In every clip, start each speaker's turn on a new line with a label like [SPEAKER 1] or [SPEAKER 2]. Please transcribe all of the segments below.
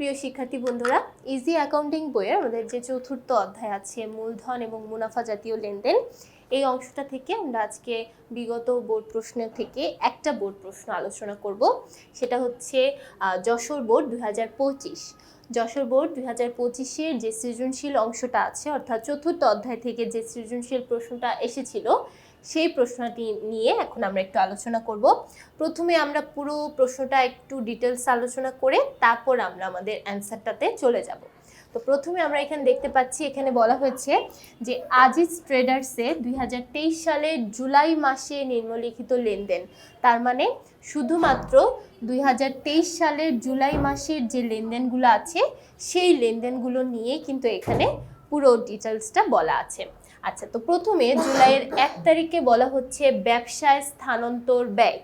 [SPEAKER 1] প্রিয় শিক্ষার্থী বন্ধুরা ইজি অ্যাকাউন্টিং বইয়ের আমাদের যে চতুর্থ অধ্যায় আছে, মূলধন এবং মুনাফা জাতীয় লেনদেন, এই অংশটা থেকে আমরা আজকে বিগত বোর্ড প্রশ্ন থেকে একটা বোর্ড প্রশ্ন আলোচনা করব। সেটা হচ্ছে যশোর বোর্ড দু হাজার পঁচিশ। যশোর বোর্ড দুই হাজার পঁচিশের যে সৃজনশীল অংশটা আছে, অর্থাৎ চতুর্থ অধ্যায় থেকে যে সৃজনশীল প্রশ্নটা এসেছিল সেই প্রশ্নটি নিয়ে এখন আমরা একটু আলোচনা করব। প্রথমে আমরা পুরো প্রশ্নটা একটু ডিটেলস আলোচনা করে তারপর আমরা আমাদের অ্যান্সারটাতে চলে যাব। তো প্রথমে আমরা এখানে দেখতে পাচ্ছি, এখানে বলা হয়েছে যে আজিজ ট্রেডার্সে দুই সালের জুলাই মাসে নিম্নলিখিত লেনদেন, তার মানে শুধুমাত্র দুই হাজার তেইশ সালের জুলাই মাসের যে লেনদেনগুলো আছে, সেই লেনদেনগুলো নিয়ে কিন্তু এখানে পুরো ডিটেলসটা বলা আছে। আচ্ছা তো প্রথমে জুলাইয়ের এক তারিখে বলা হচ্ছে ব্যবসায় স্থানান্তর ব্যয়।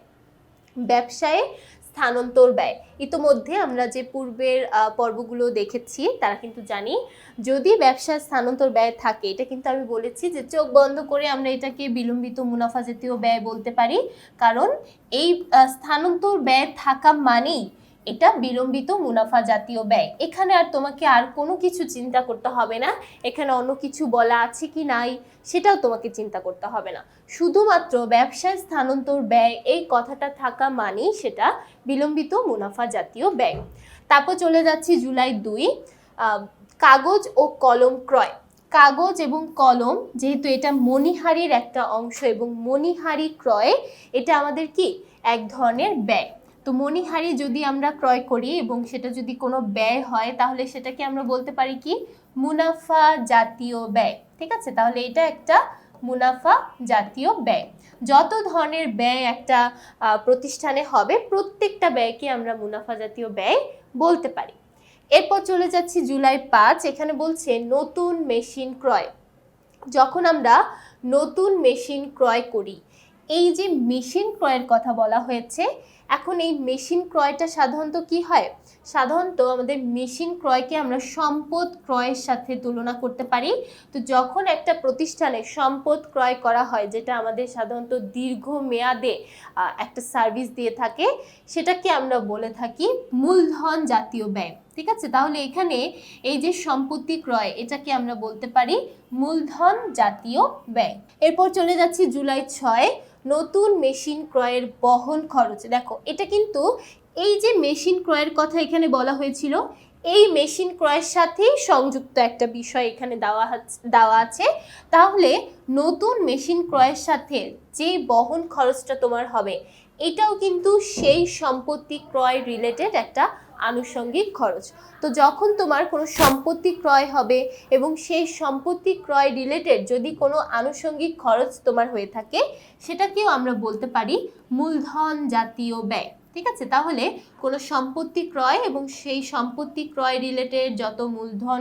[SPEAKER 1] ব্যবসায়ে স্থানান্তর ব্যয়। ইতোমধ্যে আমরা যে পূর্বের পর্বগুলো দেখেছি, তারা কিন্তু জানি। যদি ব্যবসায় স্থানান্তর ব্যয় থাকে, এটা কিন্তু আমি বলেছি যে চোখ বন্ধ করে আমরা এটাকে বিলম্বিত মুনাফা জাতীয় ব্যয় বলতে পারি। কারণ এই স্থানান্তর ব্যয় থাকা মানেই এটা বিলম্বিত মুনাফা জাতীয় ব্যয়। এখানে আর তোমাকে আর কোনো কিছু চিন্তা করতে হবে না। এখানে অন্য কিছু বলা আছে কি নাই, সেটাও তোমাকে চিন্তা করতে হবে না। শুধুমাত্র ব্যবসায় স্থানান্তর ব্যয়, এই কথাটা থাকা মানেই সেটা বিলম্বিত মুনাফা জাতীয় ব্যয়। তারপর চলে যাচ্ছি জুলাই দুই। কাগজ ও কলম ক্রয়। কাগজ এবং কলম যেহেতু এটা মণিহারির একটা অংশ এবং মণিহারি ক্রয় এটা আমাদের কি? এক ধরনের ব্যয়। তো মণিহারি যদি আমরা ক্রয় করি এবং সেটা যদি কোনো ব্যয় হয়, তাহলে সেটাকে আমরা বলতে পারি কি? মুনাফা জাতীয় ব্যয়। ঠিক আছে? তাহলে এটা একটা মুনাফা জাতীয় ব্যয়। যত ধরনের ব্যয় একটা প্রতিষ্ঠানে হবে, প্রত্যেকটা ব্যয়কে আমরা মুনাফা জাতীয় ব্যয় বলতে পারি। এরপর চলে যাচ্ছি জুলাই পাঁচ। এখানে বলছে নতুন মেশিন ক্রয়। যখন আমরা নতুন মেশিন ক্রয় করি, এই যে মেশিন ক্রয়ের কথা বলা হয়েছে এখন এই মেশিন ক্রয়টা সাধারণত কি হয়? সাধারণত আমাদের মেশিন ক্রয়কে আমরা সম্পদ ক্রয়ের সাথে তুলনা করতে পারি। তো যখন একটা প্রতিষ্ঠানে সম্পদ ক্রয় করা হয়, যেটা আমাদের সাধারণত দীর্ঘ মেয়াদে একটা সার্ভিস দিয়ে থাকে, সেটাকে আমরা বলে থাকি মূলধন জাতীয় ব্যয়। ঠিক আছে? তাহলে এখানে এই যে সম্পত্তি ক্রয়, এটাকে আমরা বলতে পারি মূলধন জাতীয় ব্যয়। এরপর চলে যাচ্ছি জুলাই ছয়, নতুন মেশিন ক্রয়ের বহন খরচ। দেখো, এটা কিন্তু এই যে মেশিন ক্রয়ের কথা এখানে বলা হয়েছিল, এই মেশিন ক্রয়ের সাথেই সংযুক্ত একটা বিষয় এখানে দেওয়া দেওয়া আছে। তাহলে নতুন মেশিন ক্রয়ের সাথে যে বহন খরচটা তোমার হবে, এটাও কিন্তু সেই সম্পত্তি ক্রয় রিলেটেড একটা আনুষঙ্গিক খরচ। তো যখন তোমার কোনো সম্পত্তি ক্রয় হবে এবং সেই সম্পত্তি ক্রয় রিলেটেড যদি কোনো আনুষঙ্গিক খরচ তোমার হয়ে থাকে, সেটাকেও আমরা বলতে পারি মূলধন জাতীয় ব্যয়। ঠিক আছে? তাহলে কোনো সম্পত্তি ক্রয় এবং সেই সম্পত্তি ক্রয় রিলেটেড যত মূলধন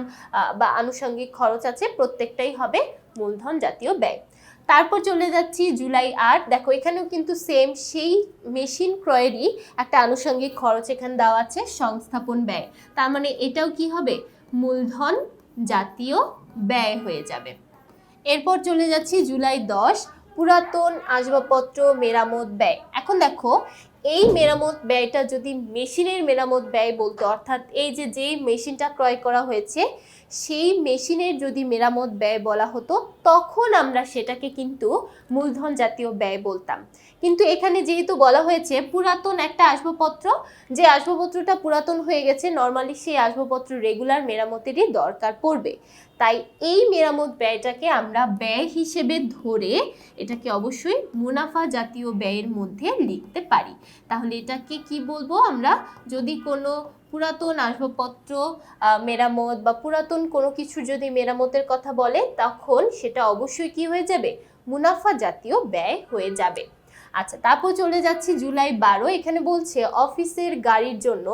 [SPEAKER 1] বা আনুষঙ্গিক খরচ আছে, প্রত্যেকটাই হবে মূলধন জাতীয় ব্যয়। তারপর চলে যাচ্ছি জুলাই আট। দেখো, এখানেও কিন্তু সেম সেই মেশিন ক্রয়েরই একটা আনুষঙ্গিক খরচ এখানে দেওয়া আছে, সংস্থাপন ব্যয়। তার মানে এটাও কি হবে? মূলধন জাতীয় ব্যয় হয়ে যাবে। এরপর চলে যাচ্ছি জুলাই দশ, পুরাতন আসবাবপত্র মেরামত ব্যয়। এখন দেখো এই মেরামত ব্যয়টা যদি মেশিনের মেরামত ব্যয় বলতো, অর্থাৎ এই যে যেই মেশিনটা ক্রয় করা হয়েছে, সেই মেশিনের যদি মেরামত ব্যয় বলা হতো, তখন আমরা সেটাকে কিন্তু মূলধন জাতীয় ব্যয় বলতাম। কিন্তু এখানে যেহেতু বলা হয়েছে পুরাতন একটা আসবাবপত্র, যে আসবাবপত্রটা পুরাতন হয়ে গেছে নর্মালি সেই আসবাবপত্র রেগুলার মেরামতেরই দরকার পড়বে। তাই এই মেরামত ব্যয়টাকে আমরা ব্যয় হিসেবে ধরে এটাকে অবশ্যই মুনাফা জাতীয় ব্যয়ের মধ্যে লিখতে পারি। তাহলে এটাকে কি বলব আমরা? যদি কোনো পুরাতন আসবাবপত্র মেরামত বা পুরাতন কোনো কিছু যদি মেরামতের কথা বলে, তখন সেটা অবশ্যই কি হয়ে যাবে? মুনাফা জাতীয় ব্যয় হয়ে যাবে। আচ্ছা তারপর চলে যাচ্ছি জুলাই বারো। এখানে বলছে, অফিসের গাড়ির জন্য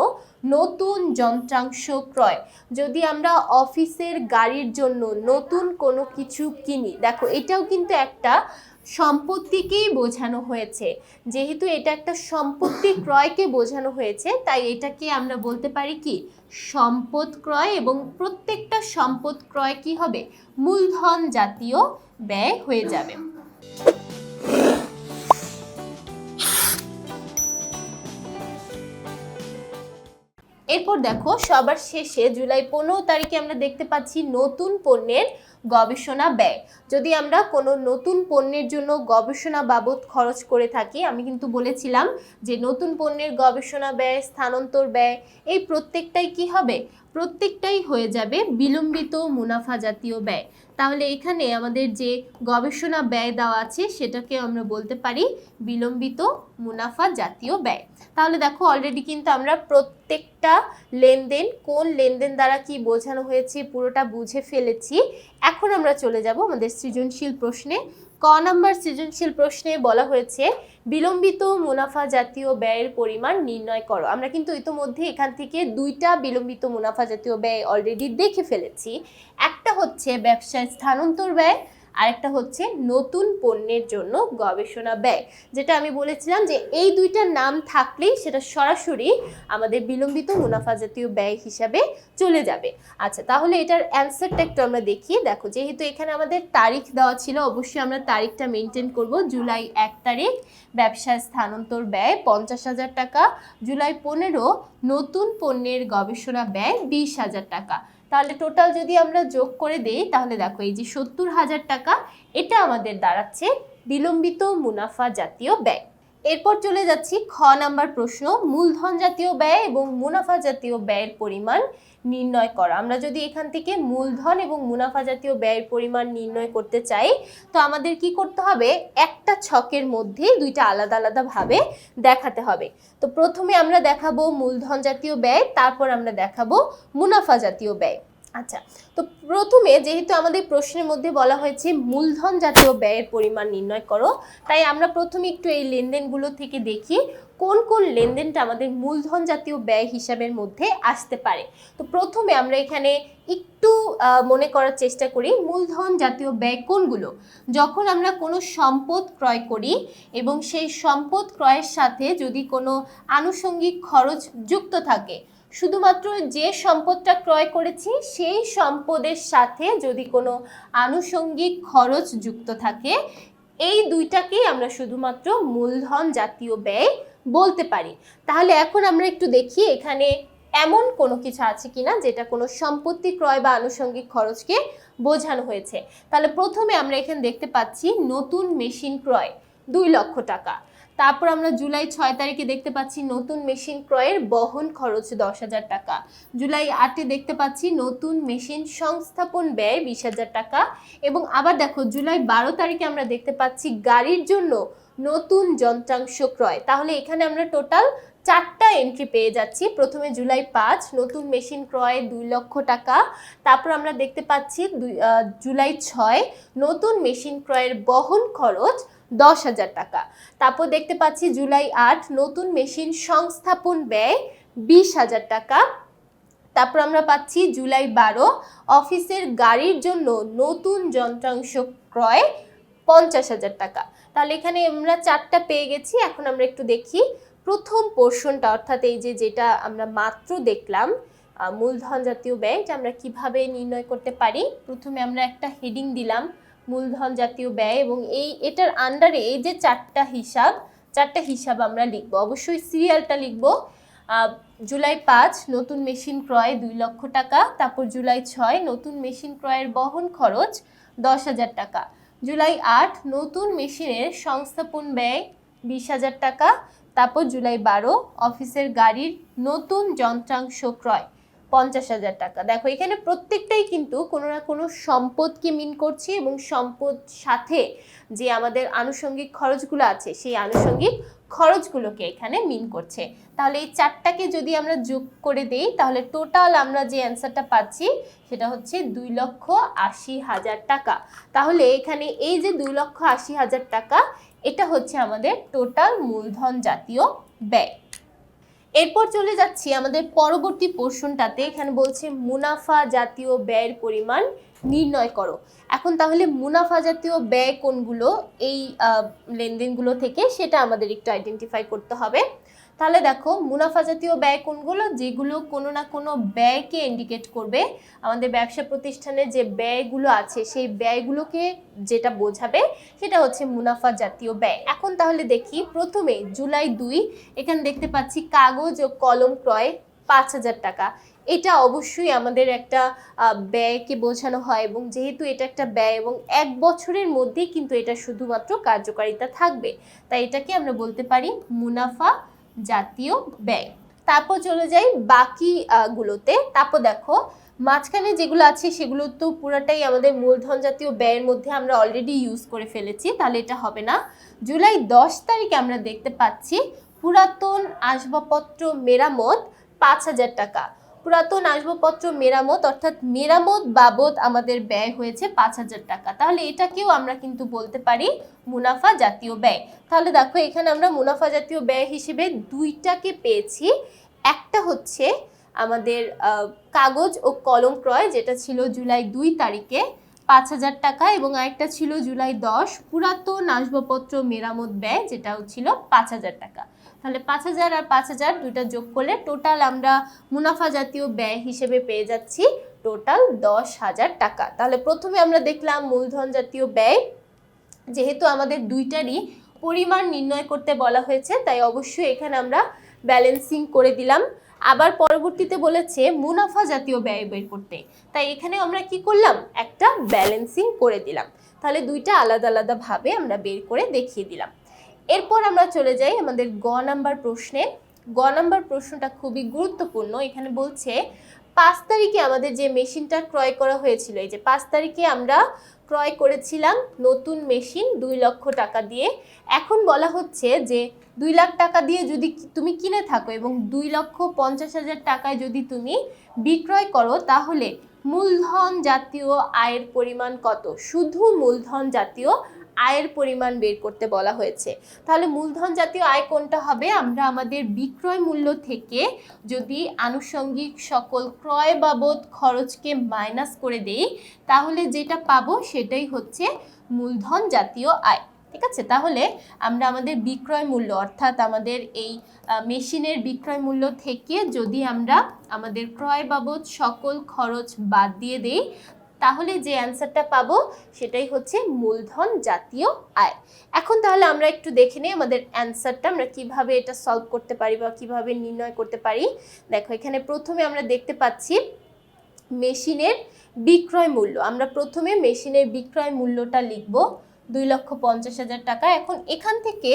[SPEAKER 1] নতুন যন্ত্রাংশ ক্রয়। যদি আমরা অফিসের গাড়ির জন্য নতুন কোনো কিছু কিনি, দেখো এটাও কিন্তু একটা সম্পত্তিকেই বোঝানো হয়েছে। যেহেতু এটা একটা সম্পত্তি ক্রয়কে বোঝানো হয়েছে, তাই এটাকে আমরা বলতে পারি কি? সম্পদ ক্রয় এবং প্রত্যেকটা সম্পদ ক্রয় কি হবে? মূলধন জাতীয় ব্যয় হয়ে যাবে। এরপর দেখো, সবার শেষে জুলাই পনেরো তারিখে আমরা দেখতে পাচ্ছি নতুন পণ্যের গবেষণা ব্যয়। যদি আমরা কোনো নতুন পণ্যের জন্য গবেষণা বাবদ খরচ করে থাকি, আমি কিন্তু বলেছিলাম যে নতুন পণ্যের গবেষণা ব্যয়, স্থানান্তর ব্যয়, এই প্রত্যেকটাই কি হবে? প্রত্যেকটাই হয়ে যাবে বিলম্বিত মুনাফা জাতীয় ব্যয়। তাহলে এখানে আমাদের যে গবেষণা ব্যয় দেওয়া আছে, সেটাকে আমরা বলতে পারি বিলম্বিত মুনাফা জাতীয় ব্যয়। তাহলে দেখো অলরেডি কিন্তু আমরা প্রত্যেকটা লেনদেন, কোন লেনদেন দ্বারা কি বোঝানো হয়েছে, পুরোটা বুঝে ফেলেছি। এখন আমরা চলে যাব আমাদের সৃজনশীল প্রশ্নে। ক নম্বর সৃজনশীল প্রশ্নে বলা হয়েছে, বিলম্বিত মুনাফা জাতীয় ব্যয়ের পরিমাণ নির্ণয় করো। আমরা কিন্তু ইতোমধ্যে এখান থেকে দুইটা বিলম্বিত মুনাফা জাতীয় ব্যয় অলরেডি দেখে ফেলেছি। একটা হচ্ছে ব্যবসায় স্থানান্তর ব্যয় আরেকটা হচ্ছে নতুন পণ্যের জন্য গবেষণা ব্যয়। যেটা আমি বলেছিলাম যে এই দুইটার নাম থাকলেই সেটা সরাসরি আমাদের বিলম্বিত মুনাফা জাতীয় ব্যয় হিসাবে চলে যাবে। আচ্ছা তাহলে এটার অ্যান্সারটা একটু আমরা দেখি দেখো। যেহেতু এখানে আমাদের তারিখ দেওয়া ছিল, অবশ্যই আমরা তারিখটা মেনটেন করব। জুলাই এক তারিখ, ব্যবসায় স্থানান্তর ব্যয় পঞ্চাশ হাজার টাকা, জুলাই পনেরো, নতুন পণ্যের গবেষণা ব্যয় বিশ হাজার টাকা। তাহলে টোটাল যদি আমরা যোগ করে দেই, তাহলে দেখো এই যে সত্তর হাজার টাকা, এটা আমাদের দাঁড়াচ্ছে বিলম্বিত মুনাফা জাতীয় ব্যয় এরপর চলে যাচ্ছি খ নাম্বার প্রশ্ন, মূলধন জাতীয় ব্যয় এবং মুনাফা জাতীয় ব্যয়ের পরিমাণ নির্ণয় করা। আমরা যদি এখান থেকে মূলধন এবং মুনাফা জাতীয় ব্যয়ের পরিমাণ নির্ণয় করতে চাই, তো আমাদের কি করতে হবে? একটা ছকের মধ্যে দুইটা আলাদা আলাদা ভাবে দেখাতে হবে। তো প্রথমে আমরা দেখাবো মূলধন জাতীয় ব্যয়, তারপর আমরা দেখাবো মুনাফা জাতীয় ব্যয়। আচ্ছা তো প্রথমে যেহেতু আমাদের প্রশ্নের মধ্যে বলা হয়েছে মূলধন জাতীয় ব্যয়ের পরিমাণ নির্ণয় করো, তাই আমরা প্রথমে একটু এই লেনদেনগুলো থেকে দেখি কোন কোন লেনদেনটা আমাদের মূলধন জাতীয় ব্যয় হিসাবের মধ্যে আসতে পারে। তো প্রথমে আমরা এখানে একটু মনে করার চেষ্টা করি মূলধন জাতীয় ব্যয় কোনগুলো। যখন আমরা কোনো সম্পদ ক্রয় করি এবং সেই সম্পদ ক্রয়ের সাথে যদি কোনো আনুষঙ্গিক খরচ যুক্ত থাকে শুধুমাত্র যে সম্পদটা ক্রয় করেছি, সেই সম্পদের সাথে যদি কোনো আনুষঙ্গিক খরচ যুক্ত থাকে, এই দুইটাকেই আমরা শুধুমাত্র মূলধন জাতীয় ব্যয় বলতে পারি। তাহলে এখন আমরা একটু দেখি এখানে এমন কোনো কিছু আছে কিনা যেটা কোনো সম্পত্তি ক্রয় বা আনুষঙ্গিক খরচকে বোঝানো হয়েছে। তাহলে প্রথমে আমরা এখানে দেখতে পাচ্ছি নতুন মেশিন ক্রয়, দুই লক্ষ টাকা। তারপর আমরা জুলাই ছয় তারিখে দেখতে পাচ্ছি নতুন মেশিন ক্রয়ের বহন খরচ দশ হাজার টাকা। জুলাই আটে দেখতে পাচ্ছি নতুন মেশিন সংস্থাপন ব্যয় বিশ হাজার টাকা। এবং আবার দেখো, জুলাই বারো তারিখে আমরা দেখতে পাচ্ছি গাড়ির জন্য নতুন যন্ত্রাংশ ক্রয়। তাহলে এখানে আমরা টোটাল চারটা এন্ট্রি পেয়ে যাচ্ছি। প্রথমে জুলাই পাঁচ, নতুন মেশিন ক্রয় দুই লক্ষ টাকা। তারপর আমরা দেখতে পাচ্ছি জুলাই ছয়, নতুন মেশিন ক্রয়ের বহন খরচ দশ হাজার টাকা। তারপর দেখতে পাচ্ছি জুলাই আট, নতুন মেশিন সংস্থাপন ব্যয় বিশ হাজার টাকা। তারপর আমরা পাচ্ছি জুলাই বারো, অফিসের গাড়ির জন্য নতুন যন্ত্রাংশ ক্রয় পঞ্চাশ হাজার টাকা। তাহলে এখানে আমরা চারটা পেয়ে গেছি, এখন আমরা একটু দেখি প্রথম পোর্শনটা অর্থাৎ এই যে যেটা আমরা মাত্র দেখলাম মূলধন জাতীয় ব্যয়, এটা আমরা কীভাবে নির্ণয় করতে পারি? প্রথমে আমরা একটা হেডিং দিলাম মূলধন জাতীয় ব্যয় এবং এই এটার আন্ডারে এই যে চারটা হিসাব চারটা হিসাব আমরা লিখব। অবশ্যই সিরিয়ালটা লিখব। জুলাই পাঁচ, নতুন মেশিন ক্রয় দুই লক্ষ টাকা, তারপর জুলাই ছয়, নতুন মেশিন ক্রয়ের বহন খরচ দশ হাজার টাকা। জুলাই আট, নতুন মেশিনের সংস্থাপন ব্যয় বিশ হাজার টাকা, তারপর জুলাই বারো, অফিসের গাড়ির নতুন যন্ত্রাংশ ক্রয়। পঞ্চাশ হাজার টাকা। দেখো, এখানে প্রত্যেকটাই কিন্তু কোনো না কোনো সম্পদকে মিন করছি এবং সম্পদ সাথে যে আমাদের আনুষঙ্গিক খরচগুলো আছে, সেই আনুষঙ্গিক খরচগুলোকে এখানে মিন করছে। তাহলে এই চারটাকে যদি আমরা যোগ করে দেই, তাহলে টোটাল আমরা যে অ্যান্সারটা পাচ্ছি, সেটা হচ্ছে দুই লক্ষ আশি হাজার টাকা। তাহলে এখানে এই যে দুই লক্ষ আশি হাজার টাকা, এটা হচ্ছে আমাদের টোটাল মূলধন জাতীয় ব্যয়। এরপর চলে যাচ্ছি আমাদের পরবর্তী পোর্শনটাতে। এখানে বলছে, মুনাফা জাতীয় ব্যয়ের পরিমাণ নির্ণয় করো। এখন তাহলে মুনাফা জাতীয় ব্যয় কোনগুলো? এই লেনদেনগুলো থেকে সেটা আমাদের একটু আইডেন্টিফাই করতে হবে। তাহলে দেখো মুনাফা জাতীয় ব্যয় কোনগুলো? যেগুলো কোনো না কোনো ব্যয়কে ইন্ডিকেট করবে। আমাদের ব্যবসা প্রতিষ্ঠানে যে ব্যয়গুলো আছে, সেই ব্যয়গুলোকে যেটা বোঝাবে, সেটা হচ্ছে মুনাফা জাতীয় ব্যয়। এখন তাহলে দেখি প্রথমে জুলাই দুই, এখানে দেখতে পাচ্ছি কাগজ ও কলম ক্রয় পাঁচ হাজার টাকা। এটা অবশ্যই আমাদের একটা ব্যয়কে বোঝানো হয় এবং যেহেতু এটা একটা ব্যয় এবং এক বছরের মধ্যেই কিন্তু এটা শুধুমাত্র কার্যকারিতা থাকবে। তাই এটাকে আমরা বলতে পারি মুনাফা জাতীয় ব্যয়। তারপর চলে যাই বাকি গুলোতে। তারপর দেখো, মাঝখানে যেগুলো আছে সেগুলো তো পুরোটাই আমাদের মূলধন জাতীয় ব্যয়ের মধ্যে আমরা অলরেডি ইউজ করে ফেলেছি, তাহলে এটা হবে না। জুলাই দশ তারিখে আমরা দেখতে পাচ্ছি পুরাতন আসবাবপত্র মেরামত পাঁচ হাজার টাকা। পুরাতন আসবাবপত্র মেরামত, অর্থাৎ মেরামত বাবদ আমাদের ব্যয় হয়েছে পাঁচ হাজার টাকা। তাহলে এটাকেও আমরা কিন্তু বলতে পারি মুনাফা জাতীয় ব্যয়। তাহলে দেখো, এখানে আমরা মুনাফা জাতীয় ব্যয় হিসেবে দুইটাকে পেয়েছি। একটা হচ্ছে আমাদের কাগজ ও কলম ক্রয়, যেটা ছিল জুলাই দুই তারিখে। পাঁচ হাজার টাকা এবং আরেকটা ছিল জুলাই দশ পুরাতন আসবাবপত্র মেরামত ব্যয় যেটাও ছিল পাঁচ হাজার টাকা। তাহলে পাঁচ হাজার আর পাঁচ হাজার দুইটা যোগ করলে টোটাল আমরা মুনাফা জাতীয় ব্যয় হিসেবে পেয়ে যাচ্ছি টোটাল দশ হাজার টাকা। তাহলে প্রথমে আমরা দেখলাম মূলধন জাতীয় ব্যয়। যেহেতু আমাদের দুইটারই পরিমাণ নির্ণয় করতে বলা হয়েছে, তাই অবশ্যই এখানে আমরা ব্যালেন্সিং করে দিলাম। আবার পরবর্তীতে বলেছে মুনাফা জাতীয় ব্যয় বের করতে। তাই এখানে আমরা কি করলাম? একটা ব্যালেন্সিং করে দিলাম। তাহলে দুইটা আলাদা আলাদা ভাবে আমরা বের করে দেখিয়ে দিলাম। এরপর আমরা চলে যাই আমাদের গ নাম্বার প্রশ্নে। গ নাম্বার প্রশ্নটা খুবই গুরুত্বপূর্ণ। এখানে বলছে, পাঁচ তারিখে আমাদের যে মেশিনটা ক্রয় করা হয়েছিল, এই যে পাঁচ তারিখে আমরা ক্রয় করেছিলাম নতুন মেশিন দুই লক্ষ টাকা দিয়ে। এখন বলা হচ্ছে যে দুই লাখ টাকা দিয়ে যদি তুমি কিনে থাকো এবং দুই লক্ষ পঞ্চাশ হাজার টাকায় যদি তুমি বিক্রয় করো, তাহলে মূলধন জাতীয় আয়ের পরিমাণ কত? শুধু মূলধন জাতীয় আয়ের পরিমাণ বের করতে বলা হয়েছে। তাহলে মূলধন জাতীয় আয় কোনটা হবে? আমরা আমাদের বিক্রয় মূল্য থেকে যদি আনুষঙ্গিক সকল ক্রয় বাবদ খরচকে মাইনাস করে দেই, তাহলে যেটা পাবো সেটাই হচ্ছে মূলধন জাতীয় আয়। ঠিক আছে? তাহলে আমরা আমাদের বিক্রয় মূল্য, অর্থাৎ আমাদের এই মেশিনের বিক্রয় মূল্য থেকে যদি আমরা আমাদের ক্রয় বাবদ সকল খরচ বাদ দিয়ে দেই, তাহলে যে অ্যান্সারটা পাবো সেটাই হচ্ছে মূলধন জাতীয় আয়। এখন তাহলে আমরা একটু দেখে নিই আমাদের অ্যান্সারটা আমরা কীভাবে এটা সলভ করতে পারি বা কীভাবে নির্ণয় করতে পারি। দেখো, এখানে প্রথমে আমরা দেখতে পাচ্ছি মেশিনের বিক্রয় মূল্য। আমরা প্রথমে মেশিনের বিক্রয় মূল্যটা লিখব। দুই লক্ষ পঞ্চাশ হাজার টাকা। এখন এখান থেকে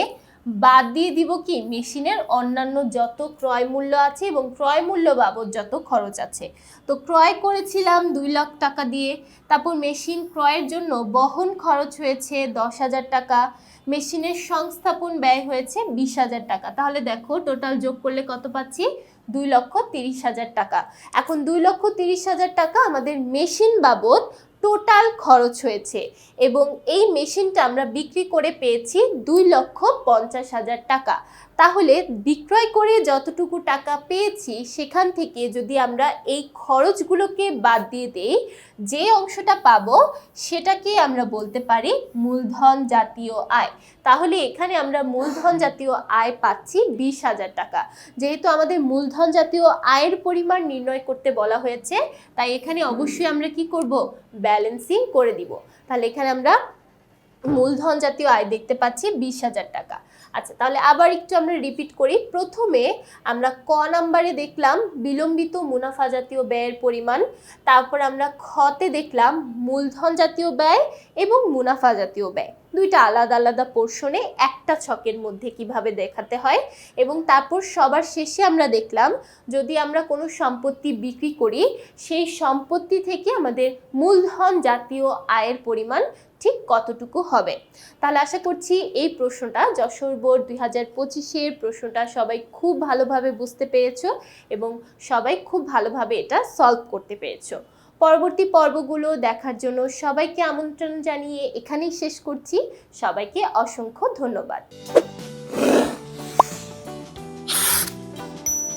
[SPEAKER 1] বাদ দিয়ে দিব কি? মেশিনের অন্যান্য যত ক্রয় মূল্য আছে এবং ক্রয় মূল্য বাবদ যত খরচ আছে। তো ক্রয় করেছিলাম দুই লাখ টাকা দিয়ে। তারপর মেশিন ক্রয়ের জন্য বহন খরচ হয়েছে দশ হাজার টাকা। মেশিনের সংস্থাপন ব্যয় হয়েছে বিশ হাজার টাকা। তাহলে দেখো টোটাল যোগ করলে কত পাচ্ছি? দুই লক্ষ তিরিশ হাজার টাকা। এখন দুই লক্ষ তিরিশ হাজার টাকা আমাদের মেশিন বাবদ টোটাল খরচ হয়েছে এবং এই মেশিনটা আমরা বিক্রি করে পেয়েছি দুই লক্ষ পঞ্চাশ হাজার টাকা। তাহলে বিক্রয় করে যতটুকু টাকা পেয়েছি, সেখান থেকে যদি আমরা এই খরচগুলোকে বাদ দিয়ে দেই, যে অংশটা পাবো, সেটাকে আমরা বলতে পারি মূলধন জাতীয় আয়। তাহলে এখানে আমরা মূলধন জাতীয় আয় পাচ্ছি বিশ হাজার টাকা। যেহেতু আমাদের মূলধন জাতীয় আয়ের পরিমাণ নির্ণয় করতে বলা হয়েছে, তাই এখানে অবশ্যই আমরা কি করব? ব্যালেন্সিং করে দিব। তাহলে এখানে আমরা মূলধন জাতীয় আয় দেখতে পাচ্ছি বিশ হাজার টাকা। আচ্ছা তাহলে আবার একটু আমরা রিপিট করি। প্রথমে আমরা ক নাম্বারে দেখলাম বিলম্বিত মুনাফা জাতীয় ব্যয়ের পরিমাণ, তারপর আমরা খতে দেখলাম মূলধন জাতীয় ব্যয় এবং মুনাফা জাতীয় ব্যয়। দুইটা আলাদা আলাদা পোর্শনে একটা ছকের মধ্যে কীভাবে দেখাতে হয় এবং তারপর সবার শেষে আমরা দেখলাম যদি আমরা কোনো সম্পত্তি বিক্রি করি, সেই সম্পত্তি থেকে আমাদের মূলধন জাতীয় আয়ের পরিমাণ ঠিক কতটুকু হবে? তাহলে আশা করছি এই প্রশ্নটা যশোর বোর্ড দুই হাজার পঁচিশের প্রশ্নটা সবাই খুব ভালোভাবে বুঝতে পেরেছ এবং সবাই খুব ভালোভাবে এটা সলভ করতে পেরেছ। পরবর্তী পর্বগুলো দেখার জন্য সবাইকে আমন্ত্রণ জানিয়ে এখানেই শেষ করছি। সবাইকে অসংখ্য ধন্যবাদ।